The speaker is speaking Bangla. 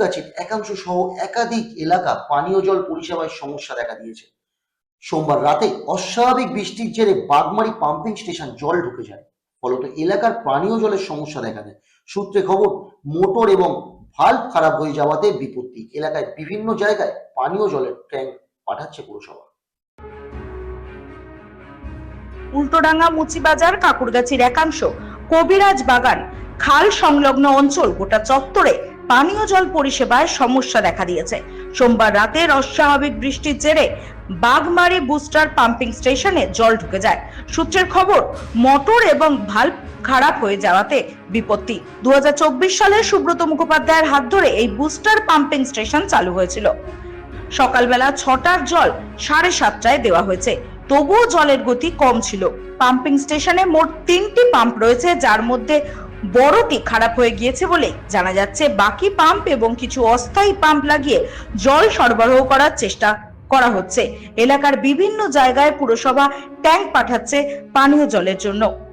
গাছের একাংশ সহ একাধিক এলাকা পানীয় জল পরিষেবায় সমস্যা দেখা দিয়েছে। সোমবার রাতে অস্বাভাবিক বৃষ্টির জেরে বাগমারি পাম্পিং স্টেশন জল ঢুকে যায়। ফলত এলাকার পানীয় জলের সমস্যা দেখা দেয়। সূত্রে খবর, মোটর এবং ভাল্ব খারাপ হয়ে যাওয়াতে বিপত্তি। এলাকায় বিভিন্ন জায়গায় পানীয় জলের ট্যাঙ্ক পাঠাচ্ছে পুরসভা। উল্টোডাঙ্গা মুচিবাজার, কাকুরগাছির একাংশ, কবিরাজ বাগান, খাল সংলগ্ন অঞ্চল গোটা চত্বরে পানীয় জল পরিষেবায় সমস্যা দেখা দিয়েছে। সোমবার রাতের অস্বাভাবিক বৃষ্টির জেরে বাগমারি বুস্টার পাম্পিং স্টেশনে জল ঢুকে যায়। সূত্রের খবর, মোটর এবং ভাল্ব খারাপ হয়ে যাওয়াতে বিপত্তি। দু সালে সুব্রত মুখোপাধ্যায়ের হাত ধরে এই বুস্টার পাম্পিং স্টেশন চালু হয়েছিল। সকালবেলা ছটার জল সাড়ে সাতটায় দেওয়া হয়েছে। তবুও জলের গতি কম ছিল। পাম্পিং স্টেশনে মোট তিনটি পাম্প রয়েছে, যার মধ্যে বড়টি খারাপ হয়ে গিয়েছে বলে জানা যাচ্ছে। বাকি পাম্প এবং কিছু অস্থায়ী পাম্প লাগিয়ে জল সরবরাহ করার চেষ্টা করা হচ্ছে। এলাকার বিভিন্ন জায়গায় পুরসভা ট্যাঙ্ক পাঠাচ্ছে পানীয় জলের জন্য।